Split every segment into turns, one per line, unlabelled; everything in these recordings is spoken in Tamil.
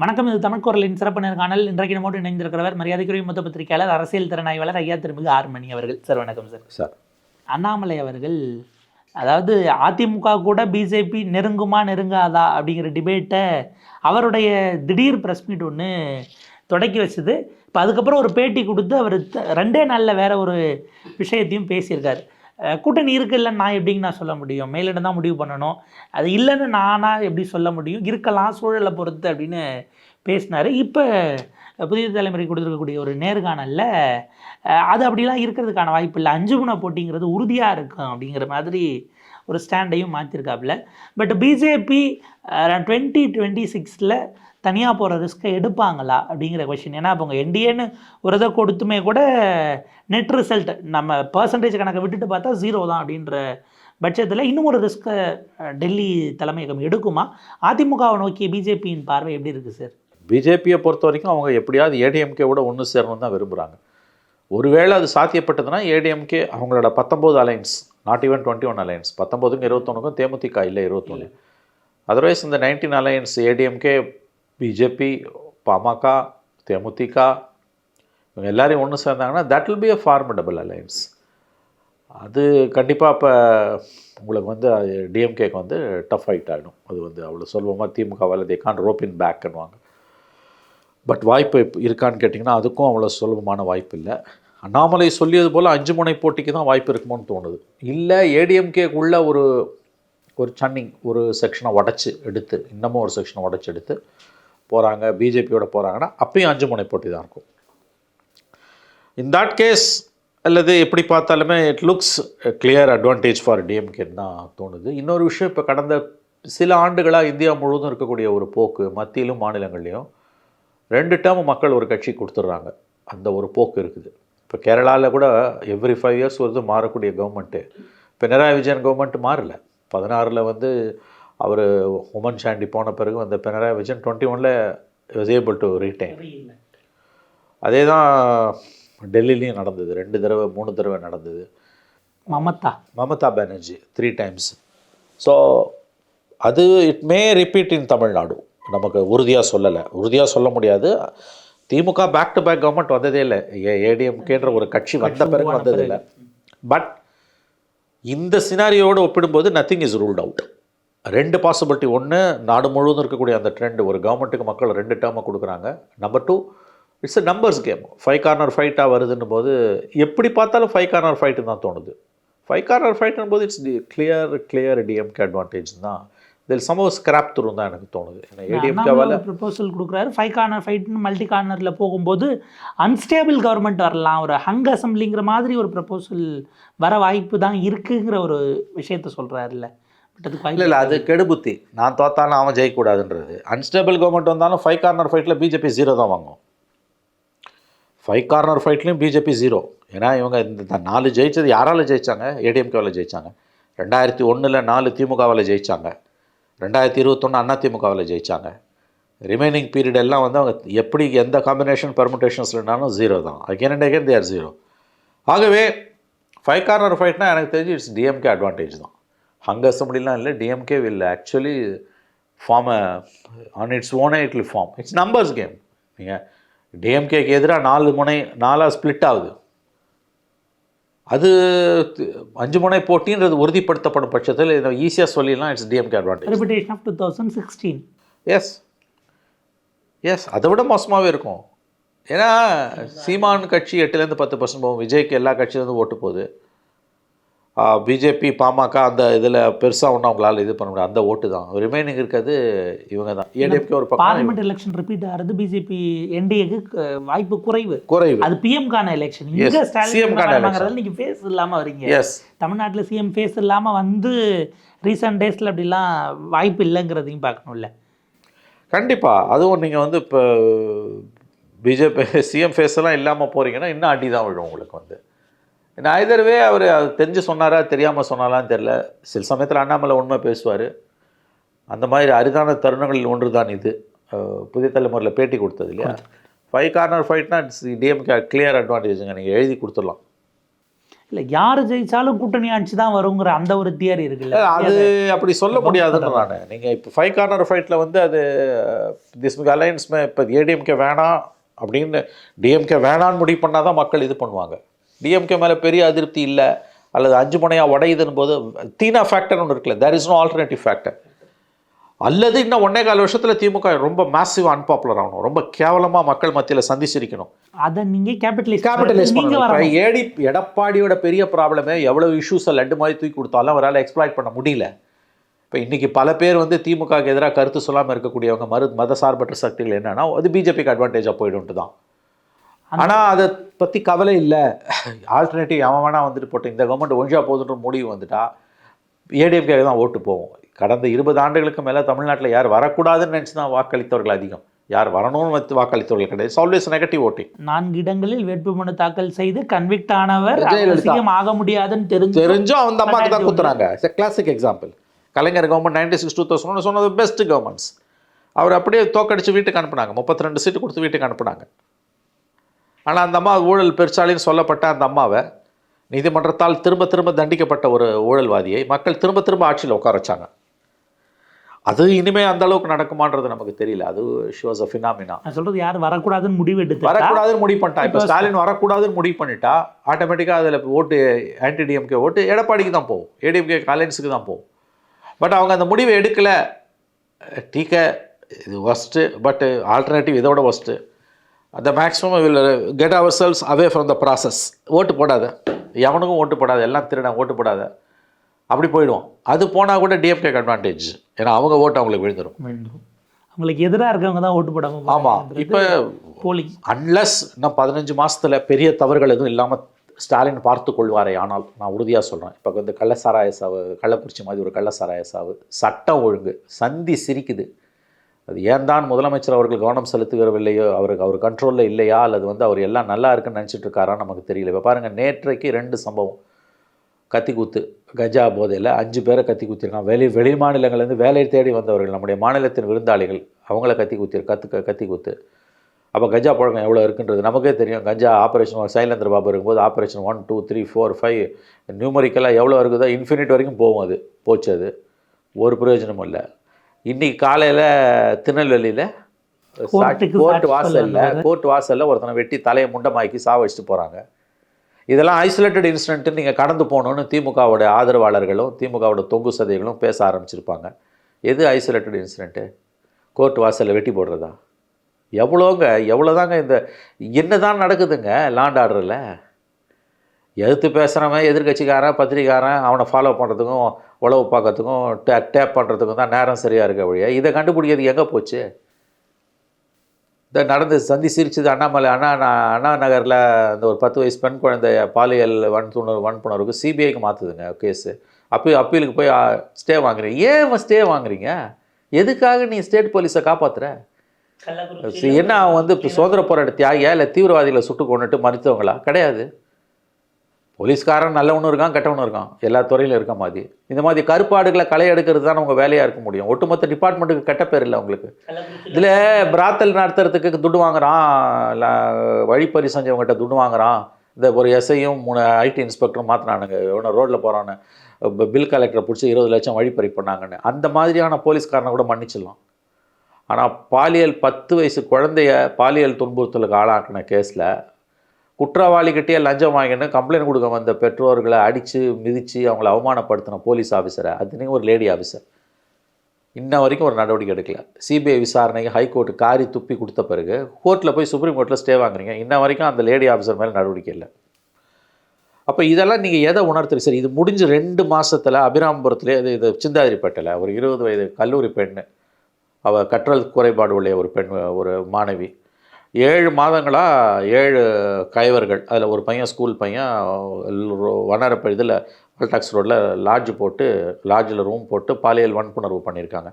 வணக்கம் இது தமிழ் குரலின் சிறப்பு நேர்காணல் இன்றைக்கு நம்மோடு இணைந்திருக்கிறவர் மரியாதைக்குரிய மூத்த பத்திரிகையாளர் அரசியல் திறனாய்வாளர் ஐயா திருமிகு ஆறுமணி அவர்கள். சார் வணக்கம் சார்.
சார்.
அண்ணாமலை அவர்கள் அதாவது அதிமுக கூட பிஜேபி நெருங்குமா நெருங்காதா அப்படிங்கிற டிபேட்டை அவருடைய திடீர் ப்ரெஸ் மீட் ஒன்று தொடக்கி வச்சது. இப்போ அதுக்கப்புறம் ஒரு பேட்டி கொடுத்து அவர் ரெண்டே நாளில் வேற ஒரு விஷயத்தையும் பேசியிருக்காரு. கூட்டணி இருக்குல்ல நான் எப்படிங்க நான் சொல்ல முடியும்? மேலிடம் தான் முடிவு பண்ணணும். அது இல்லைன்னு நானா எப்படி சொல்ல முடியும்? இருக்கலாம் சூழலை பொறுத்து அப்படின்னு பேசினார். இப்போ புதிய தலைமுறை கொடுத்துருக்கக்கூடிய ஒரு நேர்காணலில் அது அப்படிலாம் இருக்கிறதுக்கான வாய்ப்பு இல்லை. அஞ்சு குண போட்டிங்கிறது உறுதியாக இருக்கும் அப்படிங்கிற மாதிரி ஒரு ஸ்டாண்டையும் மாற்றிருக்காப்புல பட் பிஜேபி டுவெண்ட்டி டுவெண்ட்டி சிக்ஸில் தனியாக போகிற ரிஸ்க்கை எடுப்பாங்களா? அப்படிங்கிற கொஷின் ஏன்னா இப்போ உங்கள் என்டிஏன்னு ஒரு இதை கொடுத்துமே கூட நெட் ரிசல்ட் நம்ம பர்சன்டேஜ் கணக்கை விட்டுட்டு பார்த்தா ஜீரோ தான் அப்படின்ற பட்சத்தில் இன்னும் ஒரு ரிஸ்க்கை டெல்லி தலைமையகம் எடுக்குமா? அதிமுகவை நோக்கிய பிஜேபியின் பார்வை எப்படி இருக்குது சார்
பிஜேபியை பொறுத்த வரைக்கும் அவங்க எப்படியாவது ஏடிஎம்கே விட ஒன்று சேரணும் தான் விரும்புகிறாங்க ஒருவேளை அது சாத்தியப்பட்டதுன்னா ஏடிஎம்கே அவங்களோட பத்தொம்போது alliance not even twenty one alliance பத்தொம்போதுக்கும் இருபத்தொன்னுக்கும் தேமுதிக இல்லை இருபத்தொன்று அதர்வைஸ் இந்த nineteen alliance ADMK BJP PMK DMDK இவங்க எல்லாரையும் ஒன்று சேர்ந்தாங்கன்னா that will be a formidable alliance அது கண்டிப்பாக இப்போ உங்களுக்கு வந்து டிஎம்கேக்கு வந்து டஃப் ஃபைட் ஆகிடும் அது வந்து அவ்வளோ சுலபமாக திமுகவால் தே கான் ரோப்பின் பேக்குன்னுவாங்க பட் வாய்ப்பு இருக்கான்னு கேட்டிங்கன்னா அதுக்கும் அவ்வளோ சுலபமான வாய்ப்பு இல்லை. அண்ணாமலை சொல்லியது போல் அஞ்சு முனை போட்டிக்கு தான் வாய்ப்பு இருக்குமோன்னு தோணுது. இல்லை ஏடிஎம்கேக்குள்ள ஒரு ஒரு சன்னிங் ஒரு செக்ஷனை உடச்சி எடுத்து இன்னமும் ஒரு செக்ஷனை உடச்சி எடுத்து போகிறாங்க பிஜேபியோட போகிறாங்கன்னா அப்பயும் அஞ்சு முனை போட்டி தான் இருக்கும். இன் தட் கேஸ் அல்லது எப்படி பார்த்தாலுமே it looks clear advantage for டிஎம்கேன்னு தான் தோணுது. இன்னொரு விஷயம் இப்போ கடந்த சில ஆண்டுகளாக இந்தியா முழுவதும் இருக்கக்கூடிய ஒரு போக்கு மத்தியிலும் மாநிலங்கள்லையும் ரெண்டு டேர்ம் மக்கள் ஒரு கட்சி கொடுத்துட்றாங்க. அந்த ஒரு போக்கு இருக்குது. இப்போ கேரளாவில் கூட எவ்ரி ஃபைவ் இயர்ஸ் வருது மாறக்கூடிய கவர்மெண்ட்டு பினராயி விஜயன் கவர்மெண்ட் மாறல. பதினாறில் வந்து அவர் உமன் சாண்டி போன பிறகு அந்த பினராயி விஜயன் டுவெண்ட்டி ஒனில் வாஸ் ஏபிள் டு ரீடைன் அதே தான் டெல்லிலையும் நடந்தது. ரெண்டு தடவை மூணு தடவை நடந்தது.
Mamata.
Mamata Banerjee three times so அது it may repeat in Tamil Nadu நமக்கு உறுதியாக சொல்லலை. உறுதியாக சொல்ல முடியாது. DMK back to back government வந்ததே இல்லை. ஏ ஏடிஎம்கேன்ற ஒரு கட்சி வந்த பிறகு வந்தது இல்லை. பட் இந்த சினாரியோடு ஒப்பிடும்போது நத்திங் இஸ் ரூல்ட் அவுட் ரெண்டு பாசிபிலிட்டி ஒன்று நாடு முழுவதும் இருக்கக்கூடிய அந்த ட்ரெண்ட் ஒரு கவர்மெண்ட்டுக்கு மக்கள் ரெண்டு டேர்மை கொடுக்குறாங்க. Number two it's a numbers game five corner ஃபைட்டாக வருதுன்னும் போது எப்படி பார்த்தாலும் ஃபைவ் கார்னர் ஃபைட்டு தான் தோணுது. ஃபைவ் கார்னர் ஃபைட்டுன்னு போது it's the clear clear DMK advantage தான் இதில் சம்பவ ஸ்கிராப் துரும் தான் எனக்கு தோணுது. ஏன்னா ஏடிஎம்கேவால்
ப்ரொபோசல் கொடுக்குறாரு. ஃபைவ் கார்னர் ஃபைட்னு மல்டி கார்னரில் போகும்போது அன்ஸ்டேபிள் கவர்மெண்ட் வரலாம். ஒரு ஹங் அசம்பிளிங்கிற மாதிரி ஒரு ப்ரொபோசல் வர வாய்ப்பு தான் இருக்குங்கிற ஒரு விஷயத்த சொல்கிறாருல்ல
இல்லை இல்லை அது கெடுபுத்தி. நான் தோத்தாலும் அவன் ஜெயிக்கக்கூடாதுன்றது. அன்ஸ்டேபிள் கவர்மெண்ட் வந்தாலும் ஃபைவ் கார்னர் ஃபைட்டில் பிஜேபி ஜீரோ தான் வாங்கும். ஃபைவ் கார்னர் ஃபைட்லையும் பிஜேபி ஜீரோ ஏன்னா இவங்க இந்த நாலு ஜெயிச்சது யாரால ஜெயிச்சாங்க? ஏடிஎம்கேவில் ஜெயிச்சாங்க. ரெண்டாயிரத்தி ஒன்றில் நாலு திமுகவில் ஜெயிச்சாங்க. ரெண்டாயிரத்தி இருபத்தொன்று அண்ணா திமுகவில் ஜெயிச்சாங்க. ரிமைனிங் பீரியட் எல்லாம் வந்து அவங்க எப்படி எந்த காம்பினேஷன் பெர்முடேஷன்ஸ்லனாலும் ஜீரோ தான். Again and again there zero ஆகவே ஃபைவ் கார்னர் ஃபைட்னா எனக்கு தெரிஞ்சு இட்ஸ் டிஎம்கே அட்வான்டேஜ் தான். ஹங் அசம்பிளிலாம் இல்லை DMK will actually form on its own it will form it's numbers game நீங்கள் டிஎம்கேக்கு எதிராக நாலு முனை நாலாக ஸ்ப்ளிட் ஆகுது. அது அஞ்சு முனை போட்டின்றது உறுதிப்படுத்தப்படும் பட்சத்தில் இதை ஈஸியாக சொல்லிடலாம் it's DMK advantage
repetition of two thousand sixteen
yes yes அதை விட மோசமாகவே இருக்கும். ஏன்னா சீமான் கட்சி எட்டுலேருந்து பத்து பர்சன்ட் போகும் விஜய்க்கு எல்லா கட்சியிலேருந்து ஓட்டு போகுது. பிஜேபி பாமக அந்த இதில் பெருசாக ஒன்றும் அவங்களால இது பண்ண முடியாது. அந்த ஓட்டு தான். ரிமைனிங் இருக்கிறது இவங்க தான். ஏடிஎம்கே ஒரு
பார்லிமெண்ட் எலெக்ஷன் ரிப்பீட் ஆகிறது பிஜேபி என்டிஏக்கு வாய்ப்பு குறைவு.
குறைவு.
அது பிஎம் கான எலெக்ஷன் இங்க
Yes, CM
ஸ்டாலின்
கான
வாங்குறதுல நீங்க ஃபேஸ் இல்லாம வரீங்க.
எஸ்
தமிழ்நாட்டுல சிஎம் ஃபேஸ் இல்லாம வந்து ரீசெண்ட் டேஸ்ல அப்படிலாம் வாய்ப்பு இல்லைங்கிறதையும் பார்க்கணும்ல.
கண்டிப்பாக அதுவும் நீங்கள் வந்து இப்போ பிஜேபி சிஎம் ஃபேஸ் எல்லாம் இல்லாமல் போகிறீங்கன்னா இன்னும் அடி தான் விழும் உங்களுக்கு வந்து. ஐதர்வே அவர் தெரிஞ்சு சொன்னாரா தெரியாமல் சொன்னாரான்னு தெரில சில சமயத்தில் அண்ணாமலை உண்மை பேசுவார். அந்த மாதிரி அரிதான தருணங்களில் ஒன்று தான் இது புதிய தலைமுறையில் பேட்டி கொடுத்தது இல்லையா? ஃபைவ் கார்னர் ஃபைட்னா இட்ஸ் டிஎம்கே கிளியர் அட்வான்டேஜுங்க நீங்கள் எழுதி கொடுத்துடலாம்.
இல்ல யாரு ஜெயிச்சாலும் கூட்டணி ஆட்சி தான் வருங்கிற அந்த ஒரு தியரி இருக்குல்ல.
அது அப்படி சொல்ல முடியாதுன்னு நான். நீங்கள் இப்போ ஃபைவ் கார்னர் ஃபைட்டில் வந்து அது திஸ் அலையன்ஸ் இப்போ ஏடிஎம்கே வேணாம் அப்படின்னு டிஎம்கே வேணான்னு முடிவு பண்ணால் தான் மக்கள் இது பண்ணுவாங்க. டிஎம்கே மேலே பெரிய அதிருப்தி இல்லை அல்லது அஞ்சு முனையாக உடையுதுன்னு போது தீனா ஃபேக்டர் ஒன்று இருக்குல்ல there is no alternative factor அல்லது இன்னும் ஒன்னே கால் வருஷத்தில் திமுக ரொம்ப மேசிவ் அன்பாப்புலர் ஆகணும் ரொம்ப கேவலமாக மக்கள் மத்தியில் சந்திச்சிருக்கணும்.
அதை நீங்க கேபிட்டலைஸ்
கேபிட்டலைஸ் இப்ப ஏடி எடப்பாடியோட பெரிய ப்ராப்ளமே எவ்வளவு இஷ்யூஸை லட்டு மாதிரி தூக்கி கொடுத்தாலும் அவரால் எக்ஸ்ப்ளாய்ட் பண்ண முடியல. இப்போ இன்னைக்கு பல பேர் வந்து திமுகவுக்கு எதிராக கருத்து சொல்லாமல் இருக்கக்கூடியவங்க மறு மதசார்பற்ற சக்திகள் என்னன்னா அது பிஜேபிக்கு அட்வான்டேஜாக போயிடும்ட்டு தான். ஆனால் அதை பற்றி கவலை இல்லை. ஆல்டர்னேட்டிவ் அவன் வேணா வந்துட்டு போட்டு இந்த கவர்மெண்ட் ஒழிஞ்சா போதுன்ற முடிவு வந்துட்டா ஏடிஎம்கே தான் ஓட்டு போகும். கடந்த இருபது ஆண்டுகளுக்கு மேலே தமிழ்நாட்டில் யார் வரக்கூடாதுன்னு நினச்சி தான் வாக்களித்தவர்கள் அதிகம். யார் வரணும்னு வந்து வாக்களித்தவர்கள் கிடையாது. ஆல்வேஸ் நெகட்டிவ் ஓட்டிங்
நான்கு இடங்களில் வேட்புமனு தாக்கல் செய்து கன்விக்ட் ஆனவர் ஆக முடியாதுன்னு தெரிஞ்சு
தெரிஞ்சும் அந்த அம்மாக்கு தான் குத்துறாங்க. Classic example Kalaignar government ninety six two thousand சொன்னது பெஸ்ட் கவர்மெண்ட்ஸ் அவர் அப்படியே தோக்கடிச்சு வீட்டுக்கு அனுப்புனாங்க. முப்பத்தி ரெண்டு சீட்டு கொடுத்து வீட்டுக்கு அனுப்புனாங்க. ஆனால் அந்த அம்மா ஊழல் பெருச்சாளின்னு சொல்லப்பட்ட அந்த அம்மாவை நீதிமன்றத்தால் திரும்ப திரும்ப தண்டிக்கப்பட்ட ஒரு ஊழல்வாதியை மக்கள் திரும்ப திரும்ப ஆட்சியில் உட்கார வச்சாங்க. அது இனிமே அந்த அளவுக்கு நடக்குமான்றது நமக்கு தெரியல. அது ஷி வாஸ் அ ஃபினாமினா
நான் சொல்றது யார் வரக்கூடாதுன்னு முடிவு எடுத்து
வரக்கூடாதுன்னு முடிவு பண்ணிட்டா. இப்போ ஸ்டாலின் வரக்கூடாதுன்னு முடிவு பண்ணிட்டா ஆட்டோமேட்டிக்காக அதில் ஓட்டு ஆன்டி டிஎம்கே ஓட்டு எடப்பாடிக்கு தான் போகும். ஏடிஎம்கே அலையன்ஸுக்கு தான் போகும். பட் அவங்க அந்த முடிவை எடுக்கலை. டீக்க இது ஒஸ்ட்டு பட் ஆல்டர்னேட்டிவ் இதோட ஒஸ்ட்டு அந்த maximum will get ourselves away from the process ஓட்டு போடாத. எவனுக்கும் ஓட்டு போடாத. எல்லாம் திருடன் ஓட்டு போடாத. அப்படி போயிடுவோம். அது போனால் கூட டிஎம்கே அட்வான்டேஜ் ஏன்னா அவங்க ஓட்டு அவங்களுக்கு விழுந்துடும்
அவங்களுக்கு எதிராக இருக்கவங்க தான் ஓட்டு போடாம
ஆமாம் இப்போ
போலி.
அன்லஸ் இன்னும் பதினஞ்சு மாசத்துல பெரிய தவறுகள் எதுவும் இல்லாமல் ஸ்டாலின் பார்த்து கொள்வாரே. ஆனால் நான் உறுதியாக சொல்கிறேன் இப்போ வந்து கள்ளசாராய சாவு கள்ளக்குறிச்சி மாதிரி ஒரு கள்ளசாராய சாவு சட்டம் ஒழுங்கு சந்தி சிரிக்குது. அது ஏன் தான் முதலமைச்சர் அவர்கள் கவனம் செலுத்துகிறவில்லையோ அவருக்கு அவர் கண்ட்ரோலில் இல்லையா அல்லது வந்து அவர் எல்லாம் நல்லா இருக்குன்னு நினச்சிட்டு இருக்காரா நமக்கு தெரியல. இப்போ பாருங்கள் நேற்றைக்கு ரெண்டு சம்பவம். கத்தி குத்து கஜா போதையில் அஞ்சு பேரை கத்தி குத்திருக்கான் வெளி வெளி மாநிலங்கள்லேருந்து வேலை தேடி வந்தவர்கள் நம்முடைய மாநிலத்தின் விருந்தாளிகள் அவங்கள கத்தி குத்திரு கத்து கத்தி குத்து. அப்போ கஜா புழக்கம் எவ்வளோ இருக்குன்றது நமக்கே தெரியும். கஞ்சா ஆப்ரேஷன் சைலேந்திர பாபு இருக்கும்போது operation one two three four five நியூமரிக்கெல்லாம் எவ்வளோ இருக்குதோ இன்ஃபினிட் வரைக்கும் போகும் அது. போச்சு அது. ஒரு பிரயோஜனமும் இல்லை. இன்னைக்கு காலையில் திருநெல்வேலியில் கோர்ட் வாசலில். கோர்ட் வாசலில் ஒருத்தனை வெட்டி தலையை முண்டமாக்கி சாவடிச்சுட்டு போகிறாங்க இதெல்லாம் ஐசோலேட்டட் இன்சிடென்ட்டு நீங்கள் கடந்து போகணுன்னு திமுகவோட ஆதரவாளர்களும் திமுகவோட தொங்கு சதைகளும் பேச ஆரம்பிச்சிருப்பாங்க. எது ஐசோலேட்டட் இன்சிடென்ட்டு கோர்ட் வாசலில் வெட்டி போடுறதா? எவ்வளோங்க எவ்வளோதாங்க இந்த என்னதான் நடக்குதுங்க லாண்ட் ஆர்டரில் எதிர்த்து பேசுகிறவன் எதிர்க்கட்சிக்காரன் பத்திரிக்காரன் அவனை ஃபாலோ பண்ணுறதுக்கும் உழவு பார்க்கறதுக்கும் டே டேப் பண்ணுறதுக்கும் தான் நேரம் சரியாக இருக்க வழியா இதை கண்டுபிடிக்கிறது எங்கே போச்சு? இந்த நடந்து சந்தி சிரிச்சது அண்ணாமலை அண்ணா அண்ணா நகரில் அந்த ஒரு பத்து வயசு பெண் குழந்தை பாலியல் வன்புணர்வு வன்புணர்வுக்கு சிபிஐக்கு மாற்றுதுங்க கேஸு அப்பீல் அப்பீலுக்கு போய் ஸ்டே வாங்குறீங்க. ஏன் ஸ்டே வாங்குறீங்க? எதுக்காக நீ ஸ்டேட் போலீஸை காப்பாத்துற? சரி, என்ன அவன் வந்து இப்போ சுதந்திர போராட்ட தியாகியா? இல்லை தீவிரவாதிகளை சுட்டு கொண்டுட்டு மறுத்தவங்களா? கிடையாது. போலீஸ்காரன் நல்லவனும் இருக்கான் கெட்டவனும் இருக்கான். எல்லா துறையிலும் இருக்க மாதிரி. இந்த மாதிரி கருப்பாடுகளை களை எடுக்கிறது தான் உங்கள் வேலையாக இருக்க முடியும். ஒட்டுமொத்த டிபார்ட்மெண்ட்டுக்கு கெட்ட பேர் இல்லை உங்களுக்கு இதில் பிராத்தல் நடத்துறதுக்கு துட்டு வாங்குறான் இல்லை வழிப்பறி செஞ்சவங்ககிட்ட துட்டு வாங்குறான். இந்த ஒரு எஸ்ஐயும் மூணு ஐடி இன்ஸ்பெக்டரும் மாற்றினானுங்க இவனை ரோட்டில் போகிறான்னு பில் கலெக்டரை பிடிச்சி இருபது லட்சம் வழிப்பறி பண்ணாங்கன்னு. அந்த மாதிரியான போலீஸ்காரனை கூட மன்னிச்சிடலாம். ஆனால் பாலியல் பத்து வயசு குழந்தைய பாலியல் துன்புறுத்தலுக்கு ஆளாக்கின கேஸில் குற்றவாளிகிட்டே லஞ்சம் வாங்கின்னு கம்ப்ளைண்ட் கொடுக்க வந்த பெற்றோர்களை அடித்து மிதித்து அவங்கள அவமானப்படுத்தின போலீஸ் ஆஃபீஸரை அதுலேயும் ஒரு லேடி ஆஃபீஸர் இன்ன வரைக்கும் ஒரு நடவடிக்கை எடுக்கல. சிபிஐ விசாரணைக்கு ஹைகோர்ட்டு காரி துப்பி கொடுத்த பிறகு கோர்ட்டில் போய் சுப்ரீம் கோர்ட்டில் ஸ்டே வாங்குறீங்க. இன்ன வரைக்கும் அந்த லேடி ஆஃபீஸர் மேலே நடவடிக்கை இல்லை. அப்போ இதெல்லாம் நீங்கள் எதை உணர்த்துறீங்க? சரி இது முடிஞ்சு ரெண்டு மாதத்தில் அபிராமபுரத்துலேயே இது இது சிந்தாதிரிப்பேட்டையில் ஒரு இருபது வயது கல்லூரி பெண் அவள் கற்றல் குறைபாடு உள்ள ஒரு பெண் ஒரு மாணவி. ஏழு மாதங்களாக ஏழு கைவர்கள் அதில் ஒரு பையன் ஸ்கூல் பையன் வனரப்ப இதில் அல்டாக்ஸ் ரோட்டில் லாட்ஜ் போட்டு லாட்ஜில் ரூம் போட்டு பாலியல் வன்புணர்வு பண்ணியிருக்காங்க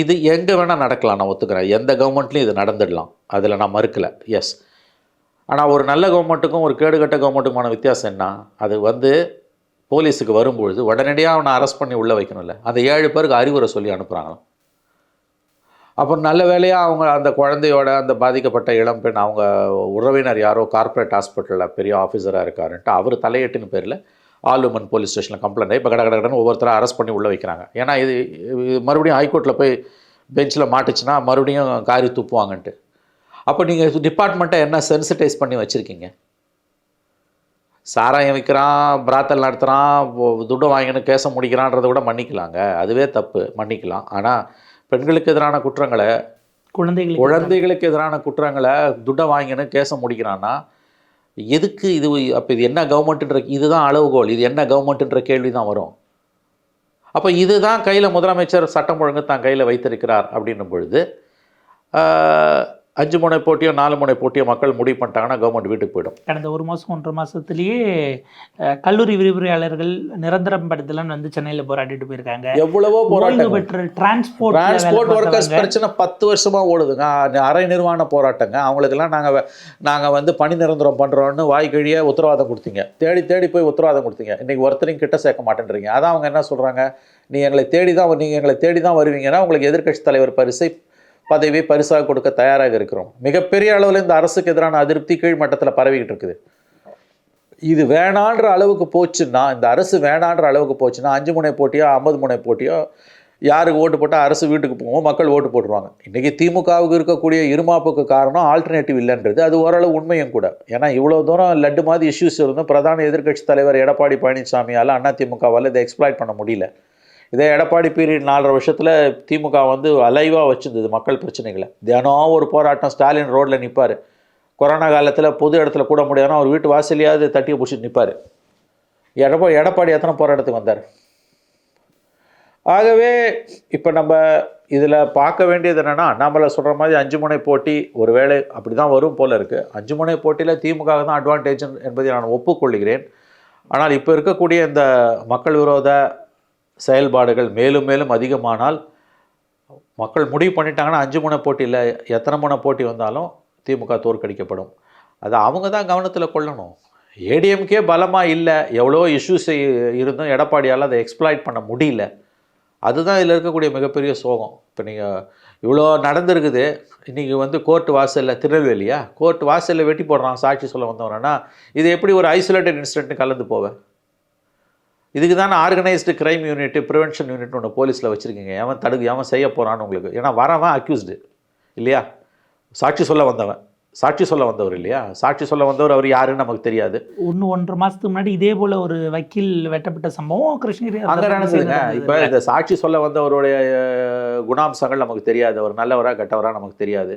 இது எங்கே வேணால் நடக்கலாம் நான் ஒத்துக்கிறேன். எந்த கவர்மெண்ட்லையும் இது நடந்துடலாம். அதில் நான் மறுக்கலை. எஸ் ஆனால் ஒரு நல்ல கவர்மெண்ட்டுக்கும் ஒரு கேடுகட்ட கவர்மெண்ட்டுக்குமான வித்தியாசம் என்ன? அது வந்து போலீஸுக்கு வரும்பொழுது உடனடியாக அவனை அரெஸ்ட் பண்ணி உள்ளே வைக்கணும்ல. அந்த ஏழு பேருக்கு அறிவுரை சொல்லி அனுப்புகிறாங்களாம் அப்புறம் நல்ல வேலையாக அவங்க அந்த குழந்தையோட அந்த பாதிக்கப்பட்ட இளம்பெண் அவங்க உறவினர் யாரோ கார்ப்பரேட் ஹாஸ்பிட்டலில் பெரிய ஆஃபீஸராக இருக்காருன்ட்டு அவர் தலையீட்டுன்னு பேரில் ஆலுமன் போலீஸ் ஸ்டேஷனில் கம்ப்ளைண்ட் ஆகி இப்போ கட கட ஒவ்வொருத்தரும் அரெஸ்ட் பண்ணி உள்ளே வைக்கிறாங்க. ஏன்னா இது இது மறுபடியும் ஹைகோர்ட்டில் போய் பெஞ்சில் மாட்டுச்சுன்னா மறுபடியும் காரி துப்புவாங்கன்ட்டு. அப்போ நீங்கள் டிபார்ட்மெண்ட்டை என்ன சென்சிட்டைஸ் பண்ணி வச்சுருக்கீங்க? சாராயம் விற்கிறான் பிராத்தல் நடத்துகிறான் துட்டு வாங்கினு கேசம் முடிக்கிறான்றதை கூட மன்னிக்கலாங்க. அதுவே தப்பு மன்னிக்கலாம். ஆனால் பெண்களுக்கு எதிரான குற்றங்களை
குழந்தைகளுக்கு
குழந்தைகளுக்கு எதிரான குற்றங்களை துட்டை வாங்கின்னு கேச முடிக்கிறான்னா எதுக்கு இது அப்போ இது என்ன கவர்மெண்ட்டுன்ற இதுதான் அளவுகோல் இது என்ன கவர்மெண்ட்டுன்ற கேள்வி தான் வரும். அப்போ இதுதான் கையில் முதலமைச்சர் சட்டம் ஒழுங்கு தான் கையில் வைத்திருக்கிறார் அப்படின்னும் பொழுது அஞ்சு முனை போட்டியோ நாலு முனை போட்டியோ மக்கள் முடிவு பண்ணிட்டாங்கன்னா கவர்மெண்ட் வீட்டுக்கு போயிடும்.
கடந்த ஒரு மாதம் ஒன்றரை மாதத்துலேயே கல்லூரி விரிவுரையாளர்கள் நிரந்தரம் படுத்தலன்னு வந்து சென்னையில் போராடிட்டு போயிருக்காங்க.
எவ்வளவோ போராட்டம்
பெற்ற டிரான்ஸ்போர்ட்
டிரான்ஸ்போர்ட் ஒர்க்கர்ஸ் பிரச்சனை பத்து வருஷமா ஓடுதுங்க. அரை நிர்வாண போராட்டங்க. அவங்களுக்கெல்லாம் நாங்கள் நாங்கள் வந்து பணி நிரந்தரம் பண்ணுறோன்னு வாய்க்கழிய உத்தரவாதம் கொடுத்தீங்க. தேடி தேடி போய் உத்தரவாதம் கொடுத்தீங்க. இன்னைக்கு ஒருத்தரையும் கிட்ட சேர்க்க மாட்டேன்றீங்க. அதான் அவங்க என்ன சொல்கிறாங்க நீ எங்களை தேடி தான் நீங்கள் எங்களை தேடி தான் வருவீங்கன்னா உங்களுக்கு எதிர்க்கட்சி தலைவர் பரிசை பதவி பரிசாக கொடுக்க தயாராக இருக்கிறோம். மிகப்பெரிய அளவில் இந்த அரசுக்கு எதிரான அதிருப்தி கீழ் மட்டத்தில் பரவிக்கிட்டு இருக்குது. இது வேணான்ற அளவுக்கு போச்சுன்னா இந்த அரசு வேணான்ற அளவுக்கு போச்சுன்னா அஞ்சு முனை போட்டியோ ஐம்பது முனை போட்டியோ யாருக்கு ஓட்டு போட்டால் அரசு வீட்டுக்கு போவோம் மக்கள் ஓட்டு போட்டுருவாங்க. இன்றைக்கி திமுகவுக்கு இருக்கக்கூடிய இருமாப்புக்கு காரணம் ஆல்டர்னேட்டிவ் இல்லைன்றது. அது ஓரளவு உண்மையும் கூட. ஏன்னா இவ்வளோ தூரம் லட்டு மாதிரி இஷ்யூஸ் இருந்தும் பிரதான எதிர்க்கட்சி தலைவர் எடப்பாடி பழனிசாமியால் அண்ணா திமுகவால் இதை எக்ஸ்ப்ளாய்ட் பண்ண முடியல. இதே எடப்பாடி பீரியட் நாலரை வருஷத்தில் திமுக வந்து அலைவாக வச்சுருந்தது மக்கள் பிரச்சனைகளை. தினம் ஒரு போராட்டம் ஸ்டாலின் ரோட்டில் நிற்பார் கொரோனா காலத்தில் பொது இடத்துல கூட முடியாதுன்னா அவர் வீட்டு வாசலையாவது தட்டி பிடிச்சிட்டு நிற்பார் எடப்பா எடப்பாடி எத்தனை போராட்டத்துக்கு வந்தார்? ஆகவே இப்போ நம்ம இதில் பார்க்க வேண்டியது என்னென்னா அண்ணாமலை சொல்கிற மாதிரி அஞ்சு முனை போட்டி ஒருவேளை அப்படி தான் வரும் போல் இருக்குது அஞ்சு முனை போட்டியில் திமுக தான் அட்வான்டேஜ் என்பதை நான் ஒப்புக்கொள்கிறேன். ஆனால் இப்போ இருக்கக்கூடிய இந்த மக்கள் விரோத செயல்பாடுகள் மேலும் மேலும் அதிகமானால் மக்கள் முடிவு பண்ணிட்டாங்கன்னா அஞ்சு முனை போட்டியில் எத்தனை முனை போட்டி வந்தாலும் திமுக தோற்கடிக்கப்படும். அதை அவங்க தான் கவனத்தில் கொள்ளணும். ஏடிஎம்கே பலமாக இல்லை எவ்வளோ இஷ்யூஸ் இருந்தும் எடப்பாடியால் அதை எக்ஸ்ப்ளாய்ட் பண்ண முடியல. அதுதான் இதில் இருக்கக்கூடிய மிகப்பெரிய சோகம். இப்போ நீங்கள் இவ்வளோ நடந்திருக்குது. இன்றைக்கி வந்து கோர்ட் வாசலில் திருநெல்வேலியா? கோர்ட் வாசலில் வெட்டி போடுறான் சாட்சி சொல்ல வந்தவரனா இது எப்படி ஒரு ஐசோலேட்டட் இன்சிடென்ட்னு கலந்து போவேன் இதுக்கு தானே organised crime unit prevention unit ஒன்று போலீஸில் வச்சுருக்கீங்க. எவன் தடுக்கு எவன் செய்ய போகிறான்னு உங்களுக்கு. ஏன்னா வரவன் அக்யூஸ்டு இல்லையா? சாட்சி சொல்ல வந்தவன். சாட்சி சொல்ல வந்தவர் இல்லையா? சாட்சி சொல்ல வந்தவர் அவர் யாருன்னு நமக்கு தெரியாது.
ஒன்று ஒன்றரை மாதத்துக்கு முன்னாடி இதே போல் ஒரு வக்கீல் வெட்டப்பட்ட சம்பவம் கிருஷ்ணகிரி
அங்கே நடந்ததுங்க. இப்போ இந்த சாட்சி சொல்ல வந்தவருடைய குணாம்சங்கள் நமக்கு தெரியாது. அவர் நல்லவரா கெட்டவரா நமக்கு தெரியாது.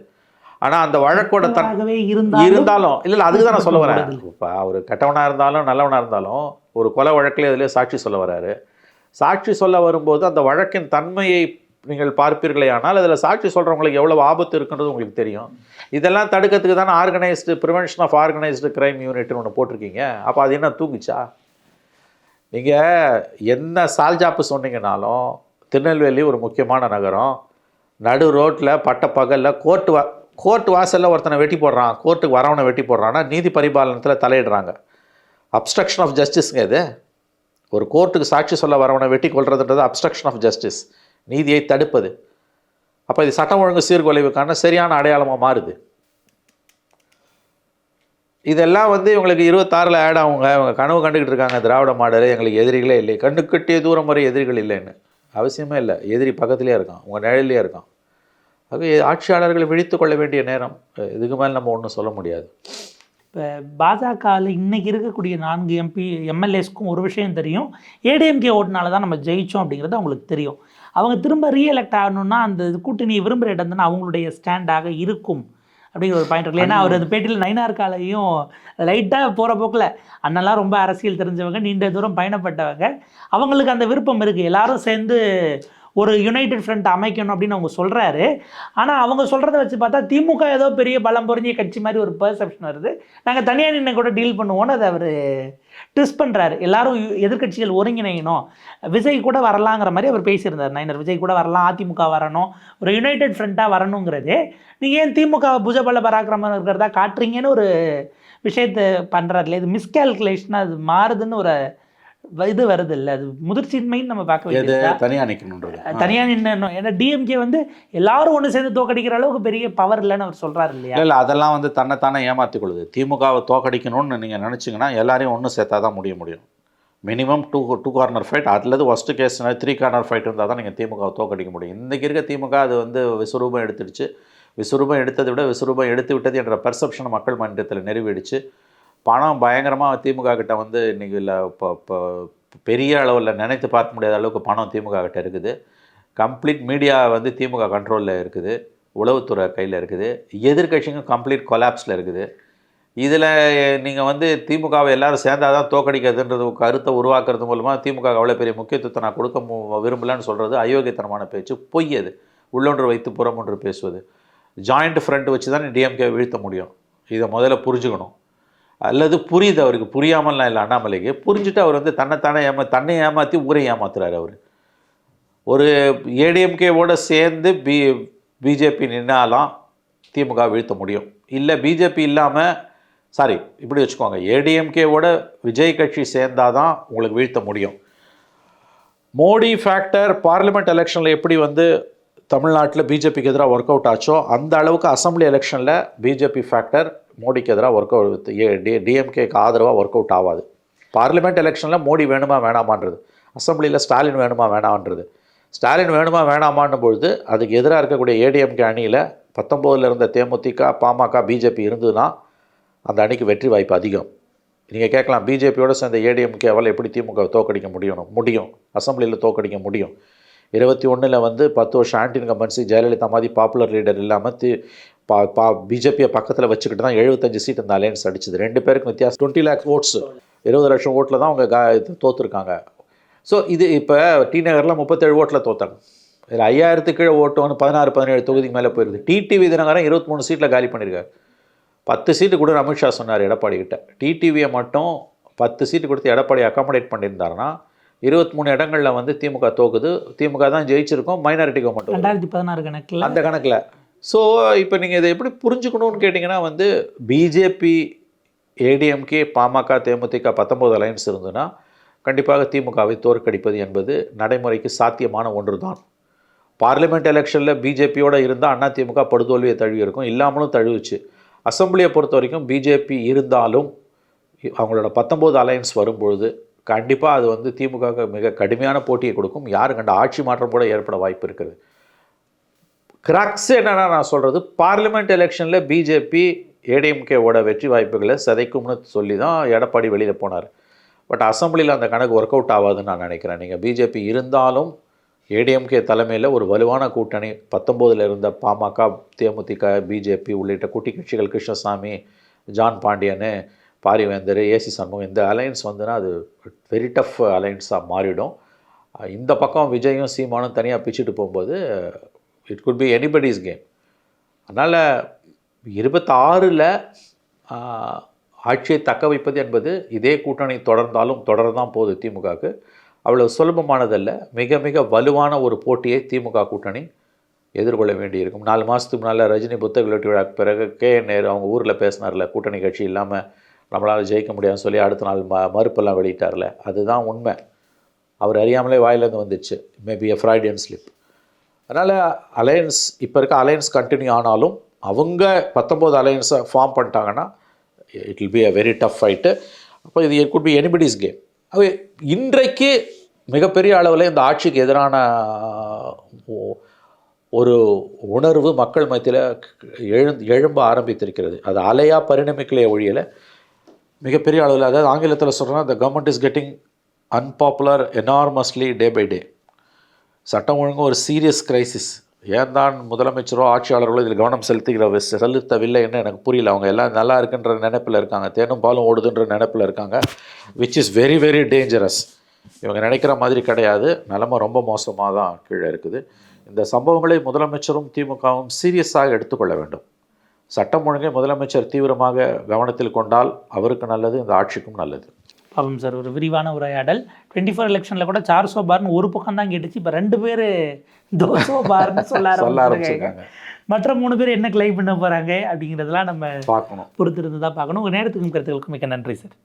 ஆனால் அந்த வழக்கோட தன்
ஆகவே இருந்தாலும்
இருந்தாலும் இல்லை இல்லை அதுக்கு தான் நான் சொல்ல வரேன். இப்போ அவர் கெட்டவனாக இருந்தாலும் நல்லவனாக இருந்தாலும் ஒரு கொலை வழக்கில் இதில் சாட்சி சொல்ல வராரு. சாட்சி சொல்ல வரும்போது அந்த வழக்கின் தன்மையை நீங்கள் பார்ப்பீர்களே ஆனால் அதில் சாட்சி சொல்கிறவங்களுக்கு எவ்வளவு ஆபத்து இருக்குன்றது உங்களுக்கு தெரியும். இதெல்லாம் தடுக்கிறதுக்கு தானே organised prevention of organised crime யூனிட்னு ஒன்று போட்டிருக்கீங்க. அப்போ அது என்ன தூங்குச்சா? நீங்கள் என்ன சால்ஜாப்பு சொன்னீங்கனாலும் திருநெல்வேலி ஒரு முக்கியமான நகரம். நடு ரோட்டில் பட்ட பகலில் கோர்ட் வா கோர்ட் வாசலில் ஒருத்தனை வெட்டி போடுறான். கோர்ட்டுக்கு வரவனை வெட்டி போடுறான்னா நீதி பரிபாலனத்தில் தலையிடுறாங்க. அப்ஸ்ட்ரக்ஷன் ஆஃப் ஜஸ்டிஸ்ங்க இது. ஒரு கோர்ட்டுக்கு சாட்சி சொல்ல வரவனை வெட்டி கொள்றதுன்றது அப்ஸ்ட்ரக்ஷன் ஆஃப் ஜஸ்டிஸ் நீதியை தடுப்பது. அப்போ இது சட்டம் ஒழுங்கு சீர்குலைவுக்கான சரியான அடையாளமாக மாறுது. இதெல்லாம் வந்து இவங்களுக்கு இருபத்தாறில் ஆட் ஆகுங்க. இவங்க கனவு கண்டுக்கிட்டு இருக்காங்க. திராவிட மாடல் எங்களுக்கு எதிரிகளே இல்லை கண்டுக்கிட்டே தூரம் வரை எதிரிகள் இல்லைன்னு. அவசியமே இல்லை. எதிரி பக்கத்துலேயே இருக்கான். உங்கள் நிழல்லையே இருக்கான். ஆக ஆட்சியாளர்களை விழித்து கொள்ள வேண்டிய நேரம். இதுக்கு மேலே நம்ம ஒன்றும் சொல்ல முடியாது.
இப்போ பாஜகவில் இன்னைக்கு இருக்கக்கூடிய நான்கு எம்பி எம்எல்ஏஸ்க்கும் ஒரு விஷயம் தெரியும். ஏடிஎம்கே ஓட்டுனால தான் நம்ம ஜெயிச்சோம் அப்படிங்கிறது அவங்களுக்கு தெரியும். அவங்க திரும்ப ரீஎலெக்ட் ஆகணும்னா அந்த கூட்டணியை விரும்புகிற இடம் தானே அவங்களுடைய ஸ்டாண்டாக இருக்கும் அப்படிங்கிற ஒரு பாயிண்ட் இருக்கு ஏன்னா அவர் அந்த பேட்டியில் நயினார் காலையும் லைட்டாக போகிற போக்கில் அண்ணெல்லாம் ரொம்ப அரசியல் தெரிஞ்சவங்க நீண்ட தூரம் பயணப்பட்டவங்க. அவங்களுக்கு அந்த விருப்பம் இருக்குது எல்லாரும் சேர்ந்து ஒரு யுனைடெட் ஃப்ரண்ட் அமைக்கணும் அப்படின்னு அவங்க சொல்கிறாரு ஆனால் அவங்க சொல்கிறத வச்சு பார்த்தா திமுக ஏதோ பெரிய பலம் பொருந்திய கட்சி மாதிரி ஒரு பெர்செப்ஷன் வருது. நாங்கள் தனியாக நின்று கூட டீல் பண்ணுவோன்னு அதை அவர் ட்விஸ்ட் பண்ணுறாரு எல்லாரும் எதிர்கட்சிகள் எதிர்க்கட்சிகள் ஒருங்கிணையணும். விஜய் கூட வரலாங்கிற மாதிரி அவர் பேசியிருந்தார். நைனர் விஜய் கூட வரலாம் அதிமுக வரணும். ஒரு யுனைடெட் ஃப்ரண்ட்டாக வரணுங்கிறது. நீங்கள் ஏன் திமுக புஜபல பராக்கிரமம் இருக்கிறதா காட்டுறீங்கன்னு ஒரு விஷயத்தை பண்ணுறாருல இது மிஸ்கால்குலேஷனாக அது மாறுதுன்னு ஒரு இது வருது இல்லை அது முதிர்ச்சியின்மைன்னு நம்ம பார்க்க வேண்டியது
தனியாக நிற்கணுன்றது
தனியாக நின்று ஏன்னா டிஎம்கே வந்து எல்லாரும் ஒன்று சேர்ந்து தோக்கடிக்கிற அளவுக்கு பெரிய பவர் இல்லைன்னு அவர் சொல்றாரு இல்லையா?
இல்லை அதெல்லாம் வந்து தன்னைத்தானே ஏமாற்றிக் கொள்ளுது திமுகவை தோக்கடிக்கணும்னு நீங்கள் நினச்சிங்கன்னா எல்லாரையும் ஒன்று சேர்த்தா தான் முடிய முடியும். Minimum two two corner fight அதுலேருந்து worst case three corner fight இருந்தால் தான் நீங்கள் திமுகவை தோக்கடிக்க முடியும். இன்றைக்கி இருக்க திமுக அது வந்து விஸ்வரூபம் எடுத்துடுச்சு. விஸ்வரூபம் எடுத்ததை விட விஸ்வரூபம் எடுத்து விட்டது என்ற பெர்செப்ஷனை மக்கள் மன்றத்தில் நிறுவிடுச்சு பணம் பயங்கரமாக திமுக கிட்ட வந்து இன்றைக்கி இல்லை இப்போ இப்போ பெரிய அளவில் நினைத்து பார்க்க முடியாத அளவுக்கு பணம் திமுக கிட்ட இருக்குது. கம்ப்ளீட் மீடியா வந்து திமுக கண்ட்ரோலில் இருக்குது. உளவுத்துறை கையில் இருக்குது. எதிர்க்கட்சிங்க கம்ப்ளீட் கொலாப்ஸில் இருக்குது. இதில் நீங்கள் வந்து திமுகவை எல்லாரும் சேர்ந்தாதான் தான் தோக்கடிக்கிறதுன்றது ஒரு கருத்தை உருவாக்குறது மூலமாக திமுக அவ்வளோ பெரிய முக்கியத்துவத்தை நான் கொடுக்க மு- விரும்பலன்னு சொல்கிறது அயோக்கியத்தனமான பேச்சு. பொய் அது. உள்ளொன்று வைத்து புறம் ஒன்று பேசுவது ஜாயிண்ட் ஃப்ரண்ட் வச்சு தான் டிஎம்கே வீழ்த்த முடியும். இதை முதல்ல புரிஞ்சுக்கணும். அல்லது புரியுது அவருக்கு புரியாமல்லாம் இல்லை அண்ணாமலைக்கு. புரிஞ்சுட்டு அவர் வந்து தன்னைத்தானே ஏமா தன்னை ஏமாற்றி ஊரை ஏமாத்துறாரு அவர். ஒரு ஏடிஎம்கேவோட சேர்ந்து பி பிஜேபி நின்னாலாம் திமுக வீழ்த்த முடியும். இல்லை பிஜேபி இல்லாமல் சாரி இப்படி வச்சுக்கோங்க. ஏடிஎம்கேவோட விஜய் கட்சி சேர்ந்தாதான் உங்களுக்கு வீழ்த்த முடியும். மோடி ஃபேக்டர் பார்லிமெண்ட் எலெக்ஷனில் எப்படி வந்து தமிழ்நாட்டில் பிஜேபிக்கு எதிராக ஒர்க் அவுட் ஆச்சோ அந்த அளவுக்கு அசம்பிளி எலெக்ஷனில் பிஜேபி ஃபேக்டர் மோடிக்கு எதிராக ஒர்க் அவுட் டிஎம்கேக்கு ஆதரவாக ஒர்க் அவுட் ஆகாது பார்லிமெண்ட் எலெக்ஷனில் மோடி வேணுமா வேணாமான்றது. அசம்பிளியில் ஸ்டாலின் வேணுமா வேணாமான்றது. ஸ்டாலின் வேணுமா வேணாமான்னு பொழுது அதுக்கு எதிராக இருக்கக்கூடிய ஏடிஎம்கே அணியில் பத்தொம்போதில் இருந்த தேமுதிக பாமக பிஜேபி இருந்ததுன்னா அந்த அணிக்கு வெற்றி வாய்ப்பு அதிகம். நீங்கள் கேட்கலாம் பிஜேபியோட சேர்ந்த ஏடிஎம்கேவால் எப்படி திமுக தோக்கடிக்க முடியும்? முடியும். அசம்பிளியில் தோக்கடிக்க முடியும். இருபத்தி ஒன்றில் வந்து பத்து வருஷம் ஆன்டின் கம்பன்சி ஜெயலலிதா மாதிரி பாப்புலர் லீடர் இல்லாமல் தி பா பா பிஜேபியை பக்கத்தில் வச்சுக்கிட்டு தான் எழுபத்தஞ்சு சீட் இந்த அலையன்ஸ் அடிச்சது. ரெண்டு பேருக்கு வித்தியாசம். டுவெண்ட்டி லேக் ஓட்ஸ் இருபது லட்சம் ஓட்டில் தான் அவங்க கா இது தோற்றுருக்காங்க ஸோ இது இப்போ டி நகரில் முப்பத்தேழு ஓட்டில் தோத்தாங்க இதில் ஐயாயிரத்துக்கு கீழே ஓட்டு வந்து பதினாறு பதினேழு தொகுதிக்கு மேலே போயிருது. டிடிவி தினகரன் இருபத்தி மூணு சீட்டில் காலி பண்ணியிருக்காரு பத்து சீட்டு கூட அமித்ஷா சொன்னார் எடப்பாடி கிட்ட. டிடிவியை மட்டும் பத்து சீட்டு கொடுத்து எடப்பாடி அகாமடேட் பண்ணியிருந்தாருன்னா இருபத்தி மூணு இடங்களில் வந்து திமுக தோக்குது. திமுக தான் ஜெயிச்சிருக்கோம். மைனாரிட்டி கவர்மெண்ட்
ரெண்டாயிரத்தி பதினாறு கணக்குல.
அந்த கணக்கில். ஸோ இப்போ நீங்கள் இதை எப்படி புரிஞ்சுக்கணும்னு கேட்டிங்கன்னா வந்து பிஜேபி ஏடிஎம்கே பாமக தேமுதிக பத்தொம்போது அலைன்ஸ் இருந்ததுன்னா கண்டிப்பாக திமுகவை தோற்கடிப்பது என்பது நடைமுறைக்கு சாத்தியமான ஒன்று தான் பார்லிமெண்ட் எலெக்ஷனில் பிஜேபியோட இருந்தால் அதிமுக படுதோல்வியை தழுவி இருக்கும் இல்லாமலும் தழுவிச்சு. அசம்பிளியை பொறுத்த வரைக்கும் பிஜேபி இருந்தாலும் அவங்களோட பத்தொம்போது அலையன்ஸ் வரும்பொழுது கண்டிப்பாக அது வந்து திமுக மிக கடுமையான போட்டியை கொடுக்கும். யாரு கண்ட ஆட்சி மாற்றம் கூட ஏற்பட வாய்ப்பு இருக்குது கிராக்ஸ் என்னென்னா நான் சொல்கிறது பார்லிமெண்ட் எலெக்ஷனில் பிஜேபி ஏடிஎம்கேவோட வெற்றி வாய்ப்புகளை சிதைக்கும்னு சொல்லி தான் எடப்பாடி வெளியில் போனார். பட் அசம்பிளியில் அந்த கணக்கு ஒர்க் அவுட் ஆகாதுன்னு நான் நினைக்கிறேன். நீங்கள் பிஜேபி இருந்தாலும் ஏடிஎம்கே தலைமையில் ஒரு வலுவான கூட்டணி பத்தொம்போதில் இருந்த பாமக தேமுதிக பிஜேபி உள்ளிட்ட குட்டி கட்சிகள் கிருஷ்ணசாமி ஜான் பாண்டியனு பாரிவேந்தர் ஏசி சண்முகம் இந்த அலையன்ஸ் வந்துன்னா அது வெரி டஃப் அலையன்ஸாக மாறிடும். இந்த பக்கம் விஜயும் சீமானும் தனியாக பிச்சுட்டு போகும்போது it could be anybody's game அதனால் இருபத்தாறில் ஆட்சியை தக்க வைப்பது என்பது இதே கூட்டணி தொடர்ந்தாலும் தொடரதான் போகுது திமுகவுக்கு. அவ்வளவு சுலபமானதல்ல. மிக மிக வலுவான ஒரு போட்டியை திமுக கூட்டணி எதிர்கொள்ள வேண்டியிருக்கும். நாலு மாதத்துக்கு முன்னால் ரஜினி புத்தக வெளியீட்டு விழாக்கு பிறகு கே. நேரு அவங்க ஊரில் பேசினார்ல கூட்டணி கட்சி இல்லாமல் நம்மளால் ஜெயிக்க முடியாதுன்னு சொல்லி அடுத்த நாள் ம மறுப்பெல்லாம் வெளியிட்டார்ல. அதுதான் உண்மை. அவர் அறியாமலே வாயிலேருந்து வந்துச்சு. மேபி எ ஃப்ராய்டியன் ஸ்லிப் அதனால் அலையன்ஸ் இப்போ இருக்க அலையன்ஸ் கண்டினியூ ஆனாலும் அவங்க பத்தொம்போது அலையன்ஸை ஃபார்ம் பண்ணிட்டாங்கன்னா it will be a very tough fight அப்போ இது it could be anybody's game அது இன்றைக்கு மிகப்பெரிய அளவில் இந்த ஆட்சிக்கு எதிரான ஒரு உணர்வு மக்கள் மத்தியில் எழு எழும்ப ஆரம்பித்திருக்கிறது. அது அலையாக பரிணமிக்கலையே ஒழியலை மிகப்பெரிய அளவில் அதாவது ஆங்கிலத்தில் சொல்கிறேன்னா the government is getting unpopular enormously day by day சட்டம் ஒழுங்கு ஒரு சீரியஸ் கிரைசிஸ் ஏன் தான் முதலமைச்சரோ ஆட்சியாளர்களோ இதில் கவனம் செலுத்துகிற செலுத்தவில்லைன்னு எனக்கு புரியல. அவங்க எல்லாம் நல்லா இருக்குன்ற நினைப்பில் இருக்காங்க. தேனும் பாலும் ஓடுதுன்ற நினைப்பில் இருக்காங்க. Which is very very dangerous இவங்க நினைக்கிற மாதிரி கிடையாது. நிலமை ரொம்ப மோசமாக தான் கீழே இருக்குது. இந்த சம்பவங்களை முதலமைச்சரும் திமுகவும் சீரியஸாக எடுத்துக்கொள்ள வேண்டும். சட்டம் ஒழுங்கை முதலமைச்சர் தீவிரமாக கவனத்தில் கொண்டால் அவருக்கு நல்லது இந்த ஆட்சிக்கும் நல்லது.
பாவம் சார் ஒரு விரிவான உரையாடல். டுவெண்ட்டி ஃபோர் எலெக்ஷனில் கூட சார்சோ பார்னு ஒரு பக்கம் தான் கேட்டுச்சு. இப்போ ரெண்டு பேர் தோசோ பார்னு சொல்ல
ஆரம்பிச்சிருக்காங்க.
மற்ற மூணு பேர் என்ன கிளைம் பண்ண போகிறாங்க அப்படிங்கிறதெல்லாம் நம்ம
பார்க்கணும்.
பொறுத்திருந்து தான் பார்க்கணும். உங்கள் நேரத்துக்கும் கருத்துக்களுக்கும் மிக்க நன்றி சார்.